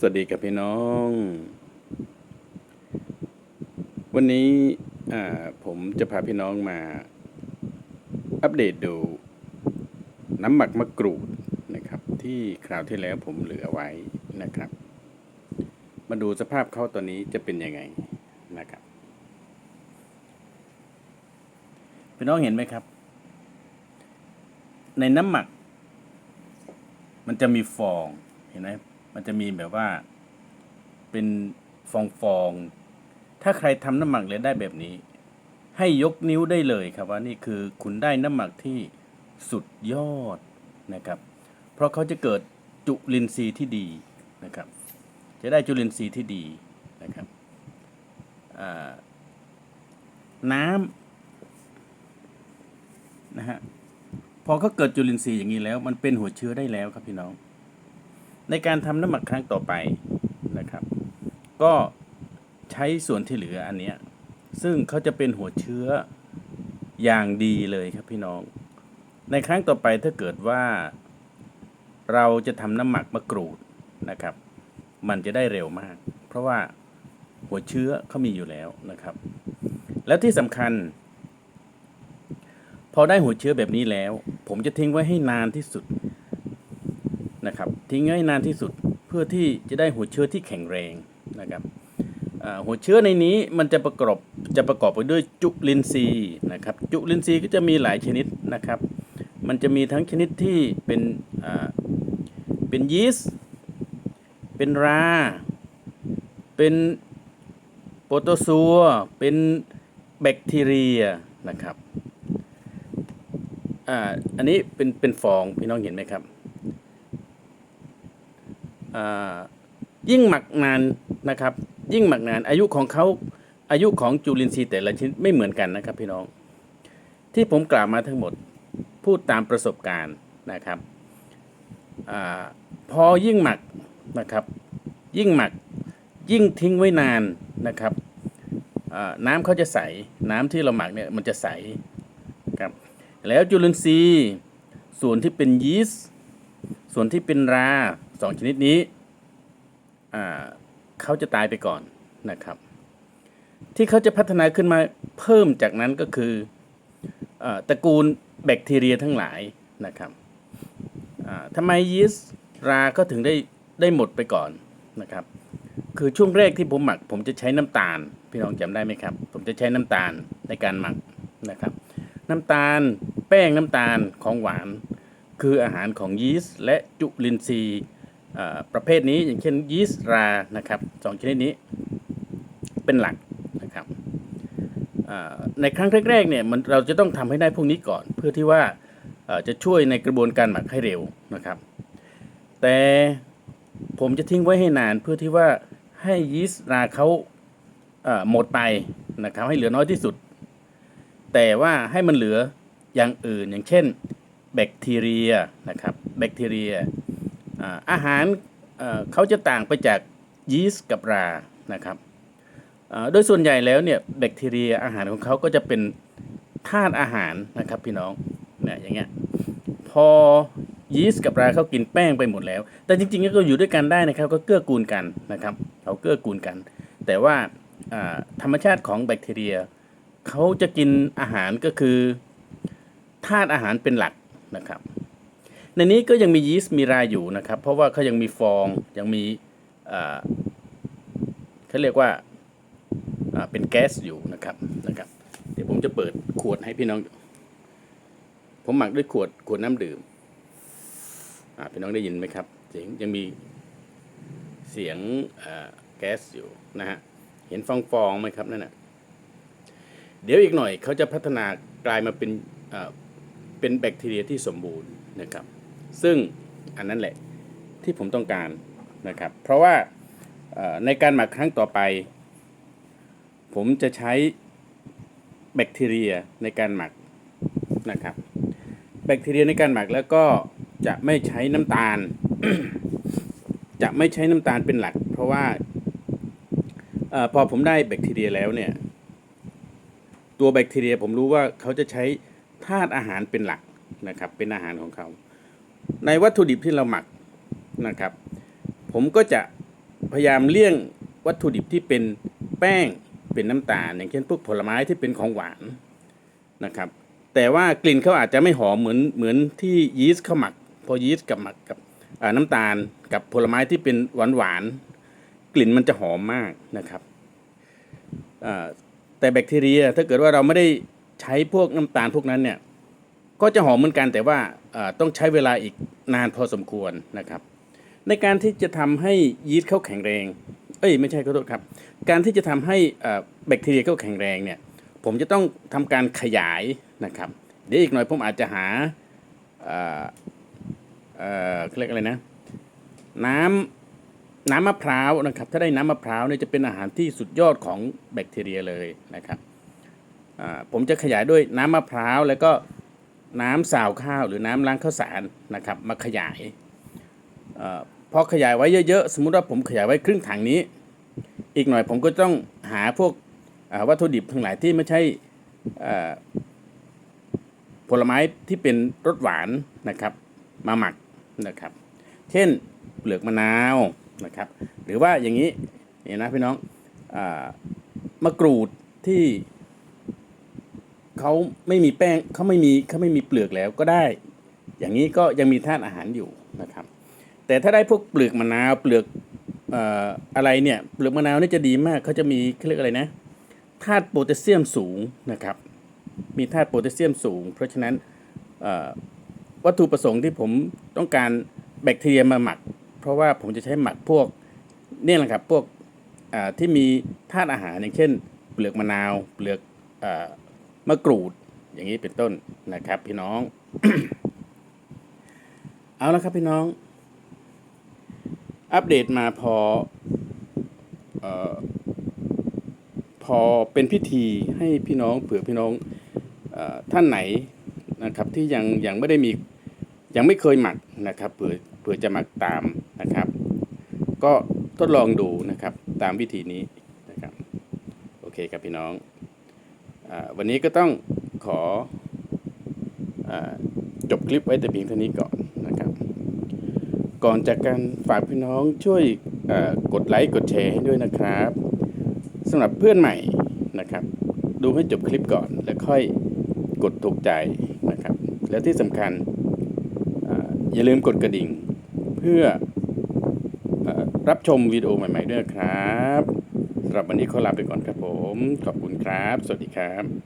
สวัสดีกับพี่น้อง วันนี้ผมจะพาพี่น้องมา อัปเดตดู น้ำหมักมะกรูดนะครับ ที่คราวที่แล้วผมเหลือไว้นะครับ มาดูสภาพเขาตอนนี้จะเป็นยังไงนะครับ พี่น้องเห็นไหมครับ ในน้ำหมัก มันจะมีฟองเห็นไหม มันจะมีแบบว่า เป็นฟองฟองๆถ้าใครทำน้ำหมักเลยได้แบบนี้ ให้ยกนิ้วได้เลยครับว่านี่คือคุณได้น้ำหมักที่สุดยอดนะครับ เพราะเขาจะเกิดจุลินทรีย์ที่ดีนะครับ จะได้จุลินทรีย์ที่ดีนะครับน้ำนะฮะพอเขาเกิดจุลินทรีย์อย่างนี้แล้ว มันเป็นหัวเชื้อได้แล้วครับพี่น้อง ในการทำน้ำหมักครั้งต่อไปนะครับ ก็ใช้ส่วนที่เหลืออันเนี้ยซึ่งเขาจะเป็นหัวเชื้ออย่างดีเลยครับพี่น้อง ในครั้งต่อไปถ้าเกิดว่า เราจะทำน้ำหมักมะกรูดนะครับ มันจะได้เร็วมาก เพราะว่าหัวเชื้อเขามีอยู่แล้วนะครับ แล้วที่สำคัญ พอได้หัวเชื้อแบบนี้แล้ว ผมจะทิ้งไว้ให้นานที่สุด นะครับทิ้งให้นานที่สุดเพื่อที่จะได้หัวเชื้อที่แข็งแรงนะครับหัวเชื้อในนี้มันจะประกอบจะประกอบไปด้วยจุลินทรีย์นะครับ จุลินทรีย์ก็จะมีหลายชนิดนะครับ มันจะมีทั้งชนิดที่เป็นเป็นยีสต์เป็นรา เป็นโปรโตซัวเป็นแบคทีเรียนะครับอ่าอันนี้เป็นเป็นฟองพี่น้องเห็นไหมครับ ยิ่งหมักนานนะครับ ยิ่งหมักนาน อายุของเขาอายุของจุลินทรีย์แต่ละชนิดไม่เหมือนกันนะครับ พี่น้อง ที่ผมกล่าวมาทั้งหมดพูดตามประสบการณ์นะครับอพอยิ่งหมักนะครับ ยิ่งหมักยิ่งทิ้งไว้นานนะครับน้ำเขาจะใส น้ำที่เราหมักเนี่ยมันจะใสครับแล้วจุลินทรีย์ส่วนที่เป็นยีสต์ส่วนที่เป็นรา สองชนิดนี้เขาจะตายไปก่อนนะครับ ที่เขาจะพัฒนาขึ้นมาเพิ่มจากนั้นก็คืออตระกูลแบคทีเรียทั้งหลายนะครับทำไมยีสต์ราก็ถึงได้ได้หมดไปก่อนนะครับ คือช่วงแรกที่ผมหมัก ผมจะใช้น้ำตาล พี่น้องจำได้ไหมครับ ผมจะใช้น้ำตาลในการหมักนะครับ น้ำตาลแป้งน้ำตาลของหวาน คืออาหารของยีสต์และจุลินทรีย์ ประเภทนี้อย่างเช่นยีสต์รานะครับสองชนิดนี้เป็นหลักนะครับในครั้งแรกๆเนี่ยมันเราจะต้องทำให้ได้พวกนี้ก่อน เพื่อที่ว่าจะช่วยในกระบวนการหมักให้เร็วนะครับ แต่ผมจะทิ้งไว้ให้นานเพื่อที่ว่าให้ยีสต์ราเขาหมดไปนะครับให้เหลือน้อยที่สุด แต่ว่าให้มันเหลืออย่างอื่นอย่างเช่นแบคทีเรียนะครับแบคทีเรีย อาหารเขาจะต่างไปจากยีสต์กับรานะครับโดยส่วนใหญ่แล้วเนี่ยแบคทีเรียอาหารของเขาก็จะเป็นธาตุอาหารนะครับพี่น้องเนี่ยอย่างเงี้ยพอยีสต์กับราเขากินแป้งไปหมดแล้ว แต่จริงๆก็อยู่ด้วยกันได้นะครับ ก็เกื้อกูลกันนะครับเขาเกื้อกูลกัน แต่ว่าอ่าธรรมชาติของแบคทีเรียเขาจะกินอาหารก็คือธาตุอาหารเป็นหลักนะครับ ในนี้ก็ยังมียีสต์มีราอยู่นะครับ เพราะว่าเขายังมีฟองยังมีเขาเรียกว่าเป็นแก๊สอยู่นะครับนะครับ เดี๋ยวผมจะเปิดขวดให้พี่น้อง ผมหมักด้วยขวดขวดน้ำดื่มพี่น้องได้ยินไหมครับเสียงยังมีเสียงแก๊สอยู่นะฮะเห็นฟองฟองไหมครับนั่นน่ะเดี๋ยวอีกหน่อยเขาจะพัฒนากลายมาเป็นเป็นแบคทีเรียที่สมบูรณ์นะครับ ซึ่งอันนั้นแหละที่ผมต้องการนะครับ เพราะว่าในการหมักครั้งต่อไป ผมจะใช้แบคทีเรียในการหมักนะครับ แบคทีเรียในการหมักแล้วก็จะไม่ใช้น้ำตาล จะไม่ใช้น้ำตาลเป็นหลัก เพราะว่าอพอผมได้แบคทีเรียแล้วเนี่ย ตัวแบคทีเรียผมรู้ว่าเขาจะใช้ธาตุอาหารเป็นหลักนะครับ เป็นอาหารของเขา ในวัตถุดิบที่เราหมักนะครับ ผมก็จะพยายามเลี่ยงวัตถุดิบที่เป็นแป้งเป็นน้ำตาล อย่างเช่นพวกผลไม้ที่เป็นของหวานนะครับ แต่ว่ากลิ่นเขาอาจจะไม่หอมเหมือนเหมือนที่ยีสต์เขาหมัก พอยีสต์กับหมักกับน้ำตาลกับผลไม้ที่เป็นหวานหวานกลิ่นมันจะหอมมากนะครับแต่แบคทีเรียถ้าเกิดว่าเราไม่ได้ใช้พวกน้ำตาลพวกนั้นเนี่ย ก็จะหอมเหมือนกันแต่ว่าต้องใช้เวลาอีกนานพอสมควรนะครับ ในการที่จะทำให้ยีสต์เขาแข็งแรง เอ้ยไม่ใช่ขอโทษครับ การที่จะทำให้แบคทีเรียเขาแข็งแรงเนี่ยผมจะต้องทำการขยายนะครับ เดี๋ยวอีกหน่อยผมอาจจะหาเอ่อเอ่อเรียกอะไรนะ น้ำน้ำมะพร้าวนะครับ ถ้าได้น้ำมะพร้าวเนี่ยจะเป็นอาหารที่สุดยอดของแบคทีเรียเลยนะครับผมจะขยายด้วยน้ำมะพร้าวแล้วก็ น้ำสาวข้าวหรือน้ำล้างข้าวสารนะครับมาขยายเอพอขยายไว้เยอะๆ สมมุติว่าผมขยายไว้ครึ่งถังนี้ อีกหน่อยผมก็ต้องหาพวกวัตถุดิบทั้งหลายที่ไม่ใช่ผลไม้ที่เป็นรสหวานนะครับ มาหมักนะครับ เช่นเปลือกมะนาวนะครับ หรือว่าอย่างนี้เนี่นะพี่น้องอมะกรูดที่ เขาไม่มีแป้งเขาไม่มีเขาไม่มีเปลือกแล้วก็ได้ อย่างนี้ก็ยังมีธาตุอาหารอยู่นะครับ แต่ถ้าได้พวกเปลือกมะนาวเปลือกอะไรเนี่ยเปลือกมะนาวนี่จะดีมากเขาจะมีเขาเรียกอะไรนะธาตุโพแทสเซียมสูงนะครับ มีธาตุโพแทสเซียมสูง เพราะฉะนั้นวัตถุประสงค์ที่ผมต้องการแบคทีเรียมาหมัก เพราะว่าผมจะใช้หมักพวกเนี่ยแหละครับพวกที่มีธาตุอาหารอย่างเช่น เปลือกมะนาว เปลือกอ มะกรูดอย่างนี้เป็นต้นนะครับ พี่น้อง เอาละครับพี่น้อง อัปเดตมาพอออพอเป็นพิธีให้พี่น้องเผื่อพี่น้องอท่านไหนนะครับ ที่ยังยังไม่ได้มียังไม่เคยหมักนะครับเผื่อเผื่อจะหมักตามนะครับ ก็ทดลองดูนะครับตามวิธีนี้นะครับ โอเคครับพี่น้อง วันนี้ก็ต้องขออจบคลิปไว้แต่เพียงเท่านี้ก่อนนะครับ ก่อนจากการฝากพี่น้องช่วยกดไลค์กดแชร์ให้ด้วยนะครับสำหรับเพื่อนใหม่นะครับ ดูให้จบคลิปก่อนแล้วค่อยกดถูกใจนะครับ และที่สำคัญออย่าลืมกดกระดิ่ง เพื่ออรับชมวิดีโอใหม่ ๆ ด้วยครับ สำหรับวันนี้ขอลาไปก่อนครับผม ขอบคุณครับ สวัสดีครับ